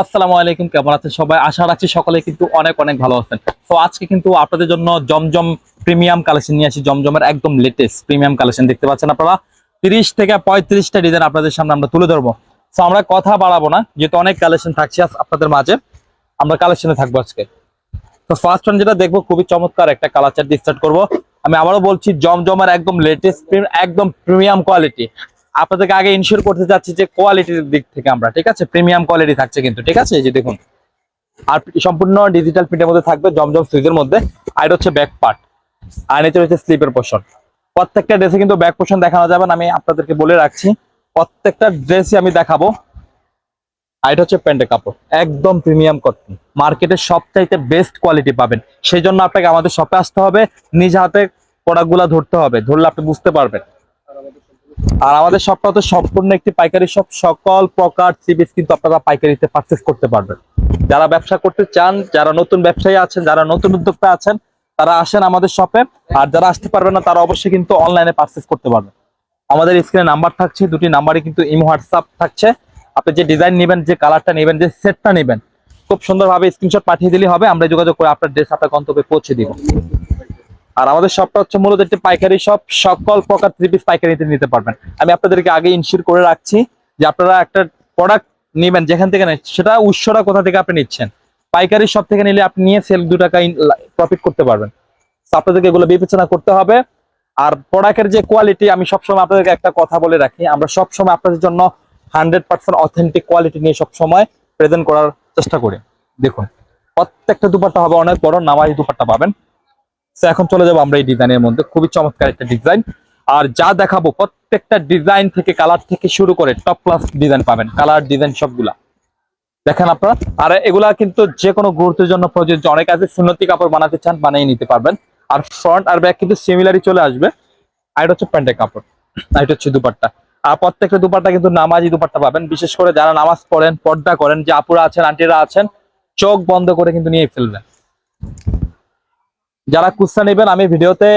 আসসালামু আলাইকুম, কেমন আছেন সবাই? আশা রাখছি সকলে কিন্তু অনেক অনেক ভালো আছেন। তো আজকে কিন্তু আপনাদের জন্য জমজম প্রিমিয়াম কালেকশন নিয়ে আসি, জমজমের একদম লেটেস্ট প্রিমিয়াম কালেকশন দেখতে পাচ্ছেন আপনারা। তিরিশ থেকে পঁয়ত্রিশটা ডিজাইন আপনাদের সামনে আমরা তুলে ধরবো। তো আমরা কথা বাড়াবো না, যেহেতু অনেক কালেকশন থাকছে আপনাদের মাঝে, আমরা কালেকশনে থাকব আজকে। তো ফার্স্ট ওয়ান যেটা দেখব, খুবই চমৎকার একটা কালার চার্ট স্টার্ট করব। আমি আবারও বলছি, জমজমের একদম লেটেস্ট একদম প্রিমিয়াম কোয়ালিটি আপনাদেরকে আগে ইনশিওর করতে চাচ্ছি যে কোয়ালিটির দিক থেকে আমরা ঠিক আছে? প্রিমিয়াম কোয়ালিটি থাকছে কিন্তু ঠিক আছে? এই যে দেখুন। আর সম্পূর্ণ ডিজিটাল প্রিন্টের মধ্যে থাকবে জমজম সুইজের মধ্যে। আর হচ্ছে ব্যাক পার্ট আর নিচে রয়েছে স্লিপের পোর্শন প্রত্যেকটা ড্রেসে কিন্তু ব্যাক পোর্শন দেখানো যাবে না, আমি আপনাদেরকে বলে রাখছি। প্রত্যেকটা ড্রেসই আমি দেখাবো। আর এটা হচ্ছে প্যান্টের কাপড়। একদম প্রিমিয়াম কটন মার্কেটের সবচাইতে বেস্ট কোয়ালিটি পাবেন। সেই জন্য আপনাকে আমাদের শপে আসতে হবে। নিজ হাতে প্রোডাক্টগুলো ধরতে হবে। ধরলে আপনি বুঝতে পারবেন। আর আমাদের শপটা তো সম্পূর্ণ একটি পাইকারি শপ সকল প্রকার সিবিস কিন্তু আপনারা পাইকারিতে পারচেস করতে পারবেন। যারা ব্যবসা করতে চান, যারা নতুন ব্যবসায়ী আছেন, যারা নতুন উদ্যোক্তা আছেন, তারা আসেন আমাদের শপে আর যারা আসতে পারবেন না, তারা অবশ্যই কিন্তু অনলাইনে পারচেস করতে পারবেন। আমাদের স্ক্রিনে নাম্বার থাকছে, দুটি নাম্বারই কিন্তু ইমো হোয়াটসঅ্যাপ থাকছে। আপনি যে ডিজাইন নেবেন, যে কালারটা নেবেন, যে সেটটা নেবেন, খুব সুন্দরভাবে স্ক্রিনশট পাঠিয়ে দিলেই হবে। আমরা যোগাযোগ করে আপনার ড্রেস আপনার গন্তব্যে পৌঁছে দিব। আর আমাদের শপটা হচ্ছে মূলত একটি পাইকারি শপ সকল প্রকার থ্রি পিস পাইকারিতে নিতে পারবেন। আমি আপনাদেরকে আগে ইনশিওর করে রাখছি যে আপনারা একটা প্রোডাক্ট নেবেন যেখান থেকে নেন, সেটা উৎসটা কোথা থেকে আপনি নিচ্ছেন। পাইকারি শপ থেকে নিলে আপনি নিয়ে সেল দু টাকা প্রফিট করতে পারবেন। আপনাদেরকে এগুলো বিবেচনা করতে হবে। আর প্রোডাক্টের যে কোয়ালিটি আমি সবসময় আপনাদেরকে একটা কথা বলে রাখি। আমরা সবসময় আপনাদের জন্য হান্ড্রেড পার্সেন্ট অথেন্টিক কোয়ালিটি নিয়ে সবসময় প্রেজেন্ট করার চেষ্টা করি। দেখুন, প্রত্যেকটা দুপাট্টা হবে অনেক বড়, নামাজি দুপাট্টা পাবেন। তো এখন চলে যাব আমরা এই ডিজাইনের মধ্যে। খুবই চমৎকার একটা ডিজাইন আর যা দেখাবো, প্রত্যেকটা ডিজাইন থেকে কালার থেকে শুরু করে টপ ক্লাস ডিজাইন পাবেন। কালার ডিজাইন সবগুলা। দেখেন আপনারা। আর এগুলা কিন্তু যে কোনো গুরুত্বের জন্য প্রযোজ্য। অনেক আছে, সুন্নতি কাপড় বানাতে চান, বানিয়ে নিতে পারবেন। আর ফ্রন্ট আর ব্যাক কিন্তু সিমিলারই চলে আসবে। আর এটা হচ্ছে প্যান্টের কাপড়। আর এটা হচ্ছে দুপাট্টা। আর প্রত্যেকটা দুপাট্টা কিন্তু নামাজি দুপাট্টা পাবেন। বিশেষ করে যারা নামাজ পড়েন, পর্দা করেন, যে আপুরা আছেন, আন্টিরা আছেন, চোখ বন্ধ করে কিন্তু নিয়ে ফেলবেন। যারা কুস্তা নেবেন, আমি ভিডিওতে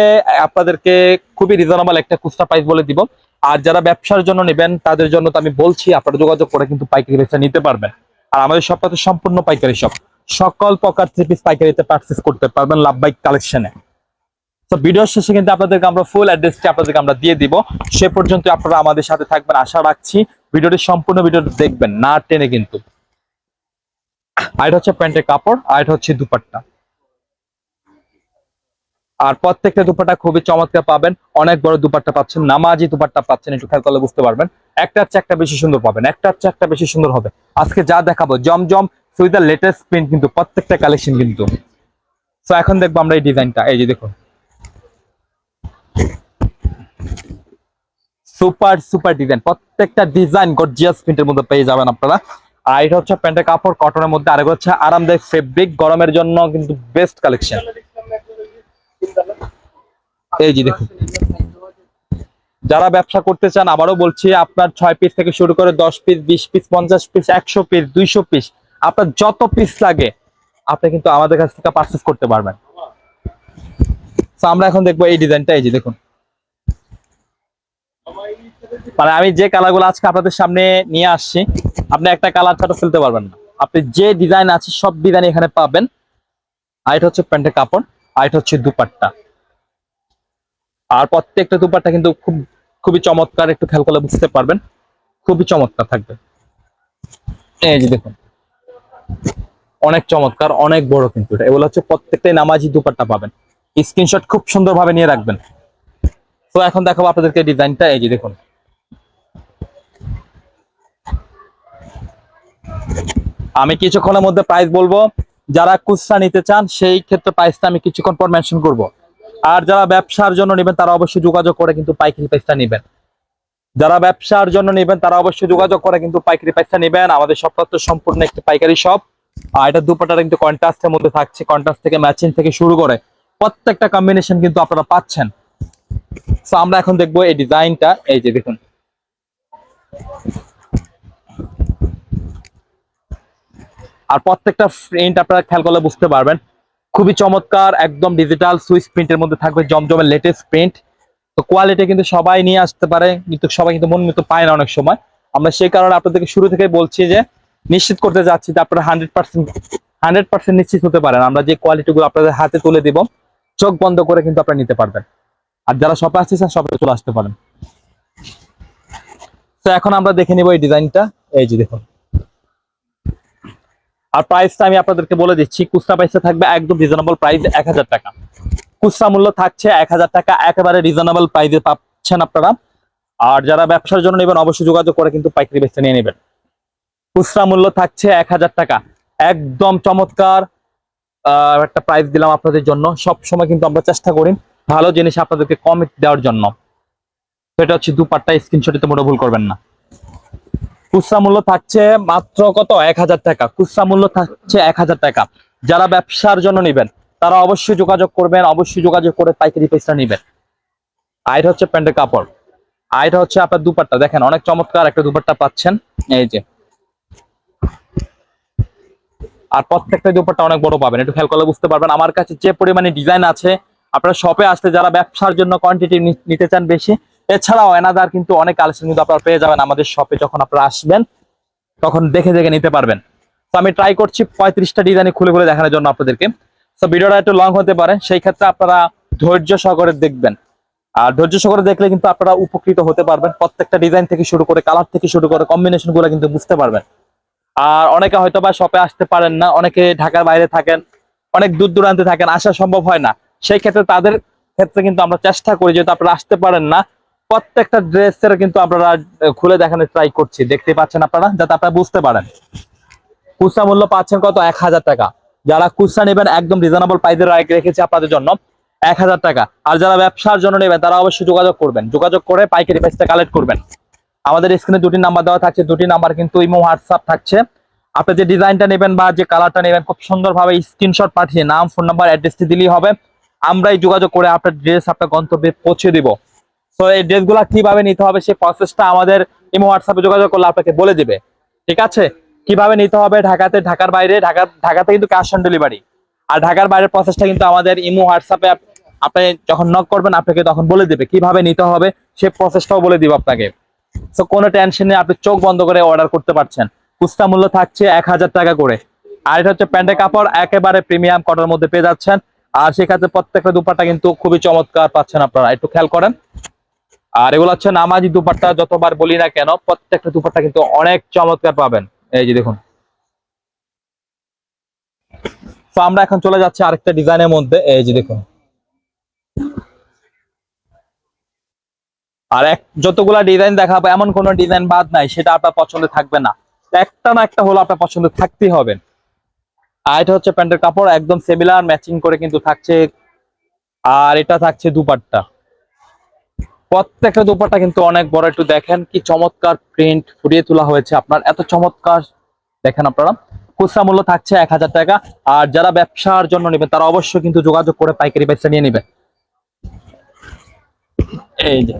আপনাদেরকে খুবই রিজনেবল একটা কুস্তা প্রাইস বলে দিব। আর যারা ব্যবসার জন্য নেবেন, তাদের জন্য তো আমি বলছি, আপনারা যোগাযোগ করে কিন্তু পাইকারি ব্যবসা নিতে পারবেন। আর আমাদের শপটা তো সম্পূর্ণ পাইকারি শপ সকল প্রকার থ্রি পিস পাইকারিতে পারচেস করতে পারবেন লাভ বাইক কালেকশনে তো ভিডিওর শেষে কিন্তু আপনাদেরকে আমরা ফুল অ্যাড্রেসটি আপনাদেরকে আমরা দিয়ে দিব। সে পর্যন্ত আপনারা আমাদের সাথে থাকবেন, আশা রাখছি ভিডিওটি সম্পূর্ণ ভিডিওটি দেখবেন, না টেনে কিন্তু। আর হচ্ছে প্যান্টের কাপড়, আর হচ্ছে দুপাট্টা। আর প্রত্যেকটা দুপাট্টা খুবই চমৎকার পাবেন। অনেক বড় দুপাট্টা পাচ্ছেন, নামাজি দুপাট্টা পাচ্ছেন, একটু খেয়াল করলে বুঝতে পারবেন। একটা হচ্ছে একটা বেশি সুন্দর পাবেন, একটা হচ্ছে একটা বেশি সুন্দর হবে। আজকে যা দেখাবো, Zamzam with the latest print কিন্তু, প্রত্যেকটা কালেকশন কিন্তু। তো এখন দেখব আমরা এই ডিজাইনটা, এই যে দেখুন। সুপার সুপার ডিজাইন প্রত্যেকটা ডিজাইন গর্জিয়াস প্রিন্টের মধ্যে পেয়ে যাবেন আপনারা। আর এটা হচ্ছে প্যান্টের কাপড় কটনের মধ্যে আরেক হচ্ছে আরামদায়ক ফেব্রিক গরমের জন্য কিন্তু বেস্ট কালেকশন এই দেখুন। যারা ব্যবসা করতে চান, আবারও বলছি, আপনার ছয় পিস থেকে শুরু করে দশ পিস বিশ পিস পঞ্চাশ পিস একশো পিস দুইশো পিস আপনার যত পিস লাগে, আপনি কিন্তু আমাদের কাছ থেকে পারচেস করতে পারবেন। আমরা এখন দেখব এই ডিজাইনটা এই যে দেখুন। মানে আমি যে কালারগুলো আজকে আপনাদের সামনে নিয়ে আসছি, আপনি একটা কালার ছাড়া ফেলতে পারবেন না। আপনি যে ডিজাইন আছে, সব ডিজাইন এখানে পাবেন। আর এটা হচ্ছে প্যান্টের কাপড়, আর এটা হচ্ছে দুপাট্টা। আর প্রত্যেকটা দুপাট্টা কিন্তু খুব, খুবই চমৎকার, একটু খেয়াল করলে বুঝতে পারবেন। খুবই চমৎকার থাকবে। এই যে দেখুন। অনেক চমৎকার, অনেক বড় কিন্তু এটা। এগুলো হচ্ছে প্রত্যেকটাই নামাজি দুপাট্টা পাবেন। স্ক্রিনশট খুব সুন্দরভাবে নিয়ে রাখবেন। তো এখন দেখাবো আপনাদেরকে ডিজাইনটা। এই যে দেখুন। আমি কিছুক্ষণের মধ্যে প্রাইস বলব। যারা খুচরা নিতে চান, সেই ক্ষেত্রে প্রাইসটা আমি কিছুক্ষণ পর মেনশন করব। আর যারা ব্যবসার জন্য নেবেন, তারা অবশ্যই যোগাযোগ করে কিন্তু পাইকারি প্রাইসটা নেবেন। যারা ব্যবসার জন্য নেবেন, তারা অবশ্যই যোগাযোগ করে কিন্তু পাইকারি প্রাইসটা নেবেন। আমাদের সব তো সম্পূর্ণ একটি পাইকারি শপ আর এটা দুপাটার কিন্তু কন্ট্রাস্টের মধ্যে থাকছে কন্ট্রাস্ট থেকে ম্যাচিং থেকে শুরু করে প্রত্যেকটা কম্বিনেশন কিন্তু আপনারা পাচ্ছেন। তো আমরা এখন দেখব এই ডিজাইনটা। এই যে দেখুন। আর প্রত্যেকটা প্রিন্ট আপনারা খেয়াল করলে বুঝতে পারবেন। খুবই চমৎকার, একদম ডিজিটাল সুইচ প্রিন্টের মধ্যে থাকবে জমজমের লেটেস্ট প্রিন্ট তো কোয়ালিটি কিন্তু সবাই নিয়ে আসতে পারে, কিন্তু সবাই কিন্তু মন মতো পায় না অনেক সময়। আমরা সেই কারণে আপনাদেরকে শুরু থেকে বলছি যে, নিশ্চিত করতে যাচ্ছি যে আপনারা হান্ড্রেড পার্সেন্ট হান্ড্রেড পার্সেন্ট নিশ্চিত হতে পারেন। আমরা যে কোয়ালিটিগুলো আপনাদের হাতে তুলে দিব, চোখ বন্ধ করে কিন্তু আপনারা নিতে পারবেন। আর যারা শপে আসতেছেন শপে চলে আসতে পারেন। তো এখন আমরা দেখে নিব এই ডিজাইনটা এই যে দেখুন। আর প্রাইসটা আমি আপনাদেরকে বলে দিচ্ছি, কুস্তা প্রাইসে থাকবে একদম রিজনেবল প্রাইস এক হাজার টাকা। খুচরা মূল্য থাকছে এক হাজার টাকা, একেবারে রিজনেবল প্রাইসে পাচ্ছেন আপনারা। আর যারা ব্যবসার জন্য নেবেন, অবশ্যই যোগাযোগ করে কিন্তু পাইকারি বেচতে নিয়ে নেবেন। খুচরা মূল্য থাকছে এক হাজার টাকা। একদম চমৎকার একটা প্রাইস দিলাম আপনাদের জন্য। সব সময় কিন্তু আমরা চেষ্টা করি ভালো জিনিস আপনাদেরকে কম দেওয়ার জন্য। সেটা হচ্ছে দুপাট্টা স্ক্রিনশটে তো মোটা ভুল করবেন না। খুচরা মূল্য থাকছে মাত্র কত? এক হাজার টাকা। খুচরা মূল্য থাকছে এক হাজার টাকা। যারা ব্যবসার জন্য নেবেন, তারা অবশ্যই যোগাযোগ করবেন, অবশ্যই যোগাযোগ করে পাইকারি পয়সা নেবেন। আর হচ্ছে প্যান্টের কাপড়। আর এটা হচ্ছে আপনার দুপাট্টা। দেখেন, অনেক চমৎকার একটা দুপাট্টা পাচ্ছেন। এই যে। আর প্রত্যেকটা দুপাট্টা অনেক বড় পাবেন। একটু খেয়াল করলে বুঝতে পারবেন। আমার কাছে যে পরিমাণে ডিজাইন আছে, আপনারা শপে আসতে যারা ব্যবসার জন্য কোয়ান্টিটি নিতে চান বেশি এছাড়াও এনাদার কিন্তু অনেক কালেকশন কিন্তু আপনারা পেয়ে যাবেন আমাদের শপে যখন আপনারা আসবেন, তখন দেখে দেখে নিতে পারবেন। তো আমি ট্রাই করছি পঁয়ত্রিশটা ডিজাইন খুলে খুলে দেখানোর জন্য আপনাদেরকে। তো ভিডিওটা একটু লং হতে পারে, সেই ক্ষেত্রে আপনারা ধৈর্য সহকারে দেখবেন। আর ধৈর্য সহকারে দেখলে কিন্তু আপনারা উপকৃত হতে পারবেন। প্রত্যেকটা ডিজাইন থেকে শুরু করে কালার থেকে শুরু করে কম্বিনেশনগুলো কিন্তু বুঝতে পারবেন। আর অনেকে হয়তো বা শপে আসতে পারেন না, অনেকে ঢাকার বাইরে থাকেন, অনেক দূর দূরান্তে থাকেন, আসা সম্ভব হয় না। সেই ক্ষেত্রে তাদের ক্ষেত্রে কিন্তু আমরা চেষ্টা করি যেহেতু আপনারা আসতে পারেন না প্রত্যেকটা ড্রেসের কিন্তু আপনারা খুলে দেখানো ট্রাই করছি। দেখতে পাচ্ছেন আপনারা? যাতে আপনারা বুঝতে পারেন। খুচরা মূল্য পাচ্ছেন কত? এক হাজার টাকা। যারা খুচরা নেবেন, একদম রিজনেবল প্রাইসে রেখেছি আপনাদের জন্য, এক হাজার টাকা। আর যারা ব্যবসার জন্য নেবেন, তারা অবশ্যই যোগাযোগ করবেন। যোগাযোগ করে পাইকারি প্রাইসটা কালেক্ট করবেন। আমাদের স্ক্রিনে দুটি নাম্বার দেওয়া থাকছে। দুটি নাম্বার কিন্তু ইমো হোয়াটসঅ্যাপ থাকছে। আপনি যে ডিজাইনটা নেবেন বা যে কালারটা নেবেন, খুব সুন্দরভাবে স্ক্রিনশট পাঠিয়ে নাম ফোন নাম্বার অ্যাড্রেসটি দিলেই হবে। আমরাই যোগাযোগ করে আপনার ড্রেস আপনার গন্তব্যে পৌঁছে দিব। তো এই ড্রেসগুলো কীভাবে নিতে হবে সেই প্রসেসটা আমাদের ইমো হোয়াটসঅ্যাপে যোগাযোগ করলে আপনাকে বলে দিবে। ঠিক আছে? কীভাবে নিতে হবে ঢাকাতে? ঢাকার বাইরে। ঢাকা, ঢাকাতে কিন্তু ক্যাশ অন ডেলিভারি আর ঢাকার বাইরের প্রসেসটা কিন্তু আমাদের ইমো হোয়াটসঅ্যাপে আপনি যখন নক করবেন, আপনাকে তখন বলে দিবে কীভাবে নিতে হবে। সেই প্রসেসটাও বলে দিব আপনাকে। তো কোনো টেনশন নেই, আপনি চোখ বন্ধ করে অর্ডার করতে পারছেন। খুচরা মূল্য থাকছে এক হাজার টাকা করে। আর এটা হচ্ছে প্যান্টের কাপড়, একেবারে প্রিমিয়াম কটার মধ্যে পেয়ে যাচ্ছেন। আর সেক্ষেত্রে প্রত্যেকটা দুপাট্টা কিন্তু খুবই চমৎকার পাচ্ছেন আপনারা। একটু খেয়াল করেন। আর এগুলো হচ্ছে নামাজি দুপাট্টা, যতবার বলি না কেন, প্রত্যেকটা দুপাট্টা কিন্তু অনেক চমৎকার পাবেন। এই যে দেখুন। তো আমরা এখন চলে যাচ্ছি আরেকটা ডিজাইনের মধ্যে। এই যে দেখুন। আর এক, যতগুলা ডিজাইন দেখাবো, এমন কোনো ডিজাইন বাদ নাই, সেটা আপনার পছন্দে থাকবে না। একটা না একটা হলো আপনার পছন্দ থাকতেই হবে। আর এটা হচ্ছে প্যান্টের কাপড়, একদম সিমিলার ম্যাচিং করে কিন্তু থাকছে। আর এটা থাকছে দুপাট্টা। প্রত্যেকটা দুপাট্টা কিন্তু অনেক বড়। একটু দেখেন কি চমৎকার প্রিন্ট ফুটিয়ে তোলা হয়েছে আপনার। এত চমৎকার দেখেন আপনারা। খুচরা মূল্য থাকছে এক হাজার টাকা। আর যারা ব্যবসার জন্য নেবেন, তারা অবশ্যই কিন্তু যোগাযোগ করে পাইকারি ব্যবসা নিয়ে নেবে। এই যে।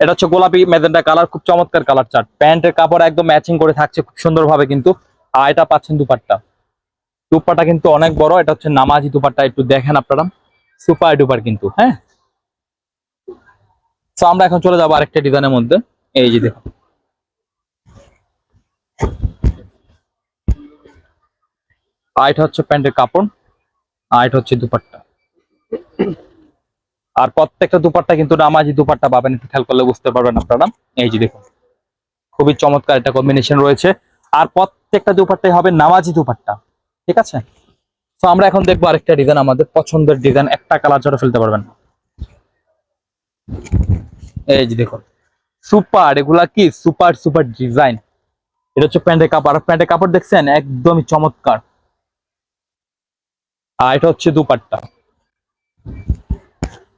এটা হচ্ছে গোলাপি মেজেন্টা কালার, খুব চমৎকার কালার চার্ট। প্যান্টের কাপড় একদম ম্যাচিং করে থাকছে খুব সুন্দরভাবে কিন্তু। আর এটা পাচ্ছেন দুপাট্টা। দুপাট্টা কিন্তু অনেক বড়। এটা হচ্ছে নামাজি দুপাট্টা। একটু দেখেন আপনারা। সুপার ডুপার কিন্তু হ্যাঁ? তো আমরা এখন চলে যাব আরেকটা ডিজাইনের মধ্যে। এই যে দেখুন আর এটা হচ্ছে প্যান্টের কাপড় আর এটা হচ্ছে দুপাট্টা। আর প্রত্যেকটা দুপাট্টা কিন্তু নামাজি দুপাট্টা পাবেন, একটু খেয়াল করলে বুঝতে পারবেন আপনারা। এই যে দেখুন খুবই চমৎকার একটা কম্বিনেশন রয়েছে। আর প্রত্যেকটা দুপাট্টাই হবে নামাজি দুপাট্টা। ঠিক আছে? তো আমরা এখন দেখব আরেকটা ডিজাইন আমাদের পছন্দের ডিজাইন একটা কালার ছাড়া ফেলতে পারবেন। এই যে দেখুন, সুপার, এগুলা কি সুপার সুপার ডিজাইন। এটা হচ্ছে প্যান্টের কাপড়। আর প্যান্টের কাপড় দেখছেন? একদমই চমৎকার। আর এটা হচ্ছে দুপাট্টা।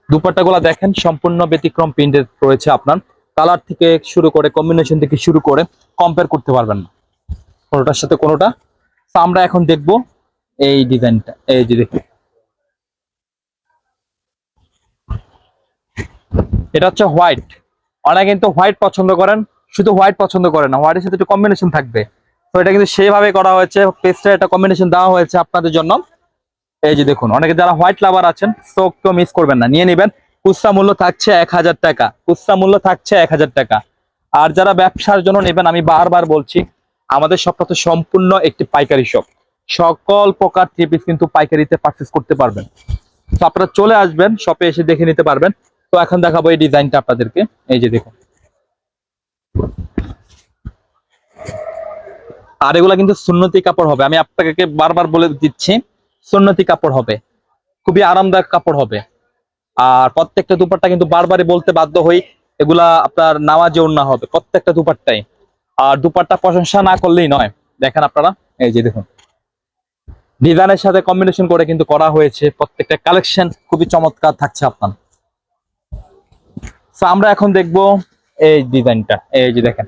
দুপাট্টা গুলা দেখেন, সম্পূর্ণ ব্যতিক্রম প্রিন্টের রয়েছে আপনার। কালার থেকে শুরু করে কম্বিনেশন থেকে শুরু করে কম্পেয়ার করতে পারবেন না। কোনোটার সাথে কোনোটা। আমরা এখন দেখব এই ডিজাইনটা। এই যে দেখুন। এটা হচ্ছে হোয়াইট অনেকে কিন্তু হোয়াইট পছন্দ করেন, শুধু হোয়াইট পছন্দ করেন না। হোয়াইটের সাথে একটু কম্বিনেশন থাকবে। তো এটা কিন্তু সেভাবে করা হয়েছে পেস্টের একটা কম্বিনেশন দেওয়া হয়েছে আপনাদের জন্য। এই যে দেখুন, অনেকে যারা হোয়াইট লাভার আছেন তো কেউ মিস করবেন না। নিয়ে নেবেন। খুচরা মূল্য থাকছে এক হাজার টাকা। খুচরা মূল্য থাকছে এক হাজার টাকা। আর যারা ব্যবসার জন্য নেবেন, আমি বারবার বলছি, আমাদের শপটা তো সম্পূর্ণ একটি পাইকারি শপ সকল প্রকার থ্রি পিস কিন্তু পাইকারিতে পারচেস করতে পারবেন। তো আপনারা চলে আসবেন শপে এসে দেখে নিতে পারবেন। তো এখন দেখাবো এই ডিজাইনটা আপনাদেরকে। এই যে দেখুন। আর এগুলা কিন্তু সুন্নতি কাপড় হবে। আমি আপনাকে বারবার বলে দিচ্ছি, সুন্নতি কাপড় হবে। খুবই আরামদায়ক কাপড় হবে। আর প্রত্যেকটা দুপাট্টা কিন্তু বারবারই বলতে বাধ্য হই, এগুলা আপনার নামাজে না হবে প্রত্যেকটা দুপাট্টাই আর দুপাট্টা প্রশংসা না করলেই নয়। দেখেন আপনারা, এই যে দেখুন। ডিজাইনের সাথে কম্বিনেশন করে কিন্তু করা হয়েছে। প্রত্যেকটা কালেকশন খুবই চমৎকার থাকছে আপনার। তো আমরা এখন দেখব এই ডিজাইনটা। এই যে দেখেন।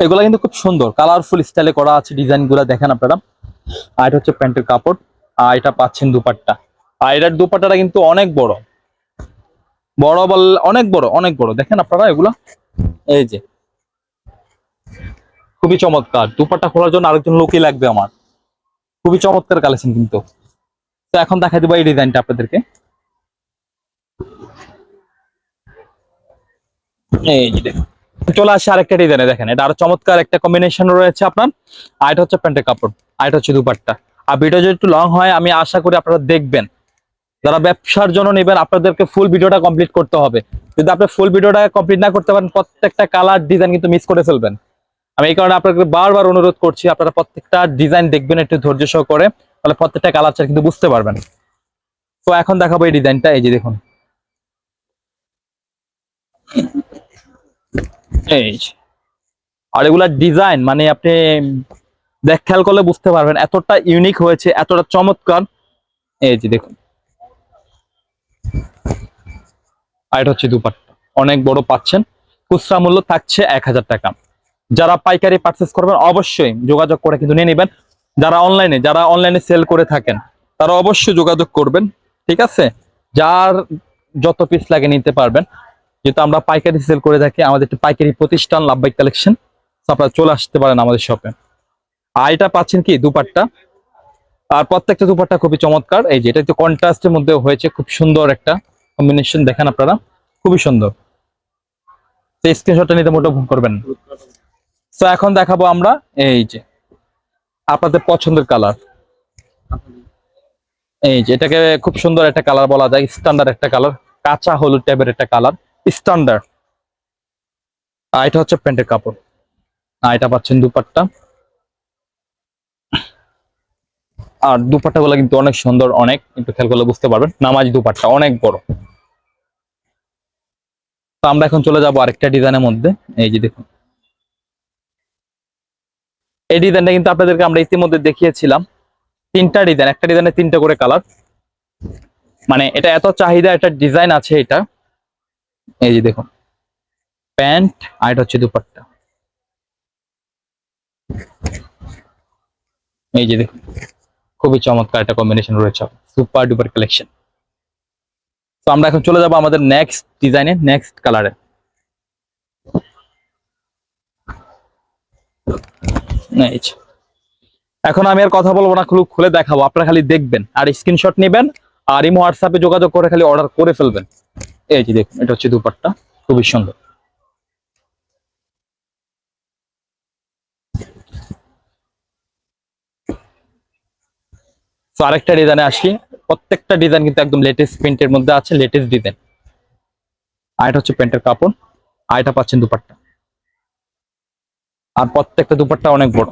এগুলা কিন্তু খুব সুন্দর। কালারফুল স্টাইলে করা আছে ডিজাইনগুলা দেখেন আপনারা। আর এটা হচ্ছে প্যান্টের কাপড়। আর এটা পাচ্ছেন দুপাট্টা। আর এটার দুপাট্টাটা কিন্তু অনেক বড়। বড় বল, অনেক বড় অনেক বড়। দেখেন আপনারা এগুলা? এই যে। খুবই চমৎকার। দুপাট্টা খোলার জন্য আরেকজন লোকই লাগবে আমার। খুবই চমৎকার কালেকশন কিন্তু। তো এখন দেখা দেবো এই ডিজাইনটা আপনাদেরকে। এই যে দেখুন, চলে আসে আরেকটা ডিজাইনে দেখেন, এটা আরও চমৎকার একটা কম্বিনেশন রয়েছে আপনার। আর এটা হচ্ছে প্যান্টের কাপড়, আর এটা হচ্ছে দুপাট্টা। আর ভিডিও যদি একটু লং হয়, আমি আশা করি আপনারা দেখবেন। যারা ব্যবসার জন্য নেবেন, আপনাদেরকে ফুল ভিডিওটা কমপ্লিট করতে হবে। যদি আপনি ফুল ভিডিওটা কমপ্লিট না করতে পারেন, প্রত্যেকটা কালার ডিজাইন কিন্তু মিস করে ফেলবেন। আমি এই কারণে আপনাকে বারবার অনুরোধ করছি, আপনারা প্রত্যেকটা ডিজাইন দেখবেন, একটু ধৈর্য সহ করে তাহলে প্রত্যেকটা কালার কিন্তু বুঝতে পারবেন। তো এখন দেখাবো এই ডিজাইনটা এই যে দেখুন। এই আর এগুলা ডিজাইন মানে আপনি দেখ খেয়াল করলে বুঝতে পারবেন, এতটা ইউনিক হয়েছে, এতটা চমৎকার। এই যে দেখুন। আর এটা হচ্ছে দুপাট্টা। অনেক বড় পাচ্ছেন। খুচরা মূল্য থাকছে এক হাজার টাকা। যারা পাইকারি পারচেস করবেন, অবশ্যই যোগাযোগ করে কিন্তু নিয়ে নেবেন। যারা অনলাইনে যারা অনলাইনে সেল করে থাকেন, তারা অবশ্যই যোগাযোগ করবেন, ঠিক আছে? যার যত পিস লাগে নিতে পারবেন। যেহেতু আমরা পাইকারি সেল করে থাকি, আমাদের একটি পাইকারি প্রতিষ্ঠান লাভবাই কালেকশন আপনারা চলে আসতে পারেন আমাদের শপে আর এটা পাচ্ছেন কি, দুপাট্টা? আর প্রত্যেকটা দুপাট্টা খুবই চমৎকার। এই যে, এটা একটু কন্ট্রাস্টের মধ্যে হয়েছে, খুব সুন্দর একটা কম্বিনেশন দেখেন আপনারা। খুবই সুন্দর। স্ক্রিনশটটা নিতে মোটেও ভুল করবেন তো এখন দেখাবো আমরা এই যে আপনাদের পছন্দের কালার এই যে এটাকে খুব সুন্দর একটা কালার বলা যায় স্ট্যান্ডার্ড একটা কালার কাঁচা হলুদ টাইপের একটা কালার স্ট্যান্ডার্ড আর এটা হচ্ছে প্যান্টের কাপড়। আর এটা পাচ্ছেন দুপাট্টা। আর দুপাট্টা গুলো কিন্তু অনেক সুন্দর, অনেক, একটু খেয়াল করলে বুঝতে পারবেন, নামাজ দুপাট্টা, অনেক বড়। তো আমরা এখন চলে যাব আরেকটা ডিজাইনের মধ্যে। এই যে দেখুন এই ডিজাইনটা কিন্তু আপনাদেরকে আমরা ইতিমধ্যে দেখিয়েছিলাম। তিনটা ডিজাইন, একটা ডিজাইনে তিনটা করে কালার। মানে এটা এত চাহিদা, একটা ডিজাইন আছে এটা। এই যে দেখুন, প্যান্ট আর এটা হচ্ছে দুপাট্টা। এই যে দেখুন, খুবই চমৎকার একটা কম্বিনেশন রয়েছে। সুপার ডুপার কালেকশন তো আমরা এখন চলে যাব আমাদের নেক্সট ডিজাইনে নেক্সট কালারে এই এখন আমি আর কথা বলব না খুলে খুলে দেখাবো। আপনারা খালি দেখবেন আর স্ক্রিনশট নেবেন আর ইমো হোয়াটসঅ্যাপে যোগাযোগ করে খালি অর্ডার করে ফেলবেন। এই যে দেখুন, এটা হচ্ছে দুপাট্টা, খুবই সুন্দর। তো আরেকটা ডিজাইনে আসি। প্রত্যেকটা ডিজাইন কিন্তু একদম লেটেস্ট প্রিন্টের মধ্যে আছে লেটেস্ট ডিজাইন আর এটা হচ্ছে প্যান্টের কাপড়, আর এটা পাচ্ছেন দুপাট্টা। আর প্রত্যেকটা দুপাট্টা অনেক বড়।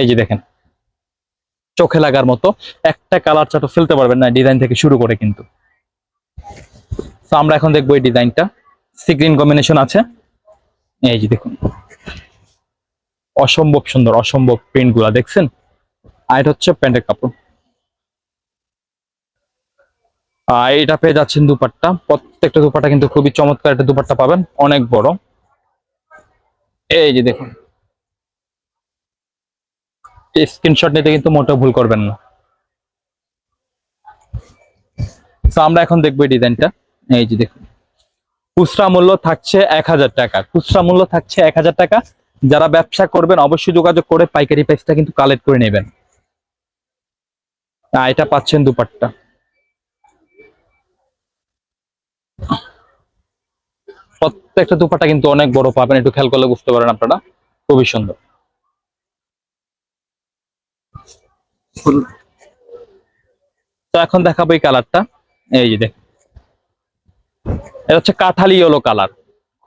এই যে দেখেন, চোখে লাগার মতো। একটা কালার চাটো ফেলতে পারবেন না ডিজাইন থেকে শুরু করে কিন্তু। তো আমরা এখন দেখব এই ডিজাইনটা সিগ্রিন কম্বিনেশন আছে। এই যে দেখুন। অসম্ভব সুন্দর, অসম্ভব প্রিন্টগুলা দেখছেন? আর এটা হচ্ছে প্যান্টের কাপড়। আর এটা পেয়ে যাচ্ছেন দুপাট্টা। প্রত্যেকটা দুপাট্টা কিন্তু খুবই চমৎকার একটা দুপাট্টা পাবেন। অনেক বড়। এই যে দেখুন। স্ক্রিনশট নিতে কিন্তু মোটেও ভুল করবেন না। তো আমরা এখন দেখব এই ডিজাইনটা। এই যে দেখুন। খুচরা মূল্য থাকছে এক হাজার টাকা। খুচরা মূল্য থাকছে এক হাজার টাকা। যারা ব্যবসা করবেন, অবশ্যই যোগাযোগ করে পাইকারি প্রাইসটা কিন্তু কালেক্ট করে নেবেন। এটা পাচ্ছেন দুপাট্টা। প্রত্যেকটা দুপাটা কিন্তু অনেক বড় পাবেন, একটু খেয়াল করলে বুঝতে পারেন আপনারা। খুবই সুন্দর। তো এখন দেখাবো এই কালারটা। এই যে দেখ এটা হচ্ছে কাঠালি ইয়েলো কালার।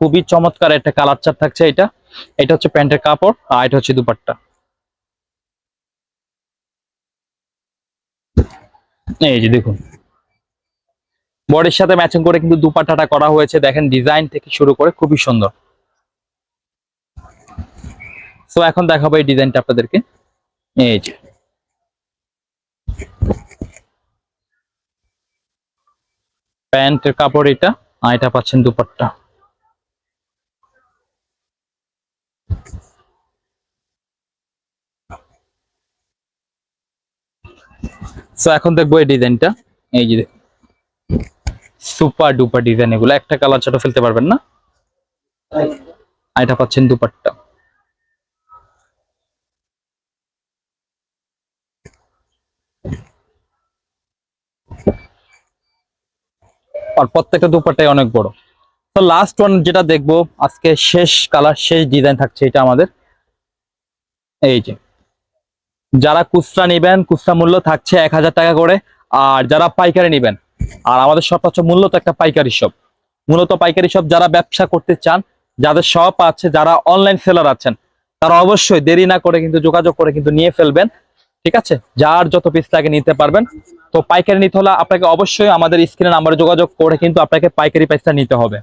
খুবই চমৎকার একটা কালার চার থাকছে এটা। এটা হচ্ছে প্যান্টের কাপড় আর এটা হচ্ছে দুপাট্টা। এই যে দেখুন। বডির সাথে ম্যাচিং করে কিন্তু দুপাট্টাটা করা হয়েছে। দেখেন ডিজাইন থেকে শুরু করে খুবই সুন্দর। তো এখন দেখাবো এই ডিজাইনটা আপনাদেরকে। এই যে। প্যান্টের কাপড় এটা, আর এটা পাচ্ছেন দুপাট্টা। সো এখন দেখব এই ডিজাইনটা এই যে সুপার ডুপার ডিজাইন এগুলো। একটা কালার ছাড়া ফেলতে পারবেন না। এটা পাচ্ছেন দুপাট্টা। আর প্রত্যেকটা দুপাট্টাই অনেক বড়। তো লাস্ট ওয়ান যেটা দেখব, আজকে শেষ কালার, শেষ ডিজাইন থাকছে এটা আমাদের। এই যে, যারা খুচরা নিবেন, খুচরা মূল্য থাকছে এক হাজার টাকা করে। আর যারা পাইকারি নিবেন আর আমাদের শপ হচ্ছে মূলত একটা পাইকারি শপ মূলত পাইকারি শপ যারা ব্যবসা করতে চান, যাদের শপ আছে, যারা অনলাইন সেলার আছেন, তারা অবশ্যই দেরি না করে কিন্তু যোগাযোগ করে কিন্তু নিয়ে ফেলবেন, ঠিক আছে? যার যত পিস লাগে নিতে পারবেন। তো পাইকারি নিতে হলে আপনাকে অবশ্যই আমাদের স্ক্রিনে নাম্বারে যোগাযোগ করে কিন্তু আপনাকে পাইকারি প্রাইসটা নিতে হবে।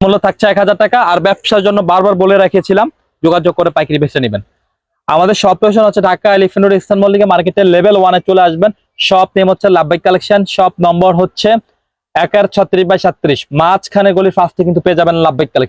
মূল্য থাকছে এক হাজার টাকা, আর ব্যবসার জন্য বারবার বলে রেখেছিলাম, যোগাযোগ করে পাইকারি প্রাইসটা নেবেন। আমাদের সব হচ্ছে Dhaka, elephant road eastern Mallika মার্কেটের লেভেল ওয়ানে চলে আসবেন। শপ নেম হচ্ছে লাভবাইক কালেকশন শপ নম্বর হচ্ছে একার ছত্রিশ বাই সাত্রিশ। মাঝখানে গলির ফার্স্টে কিন্তু পেয়ে যাবেন লাভবাইক কালেকশন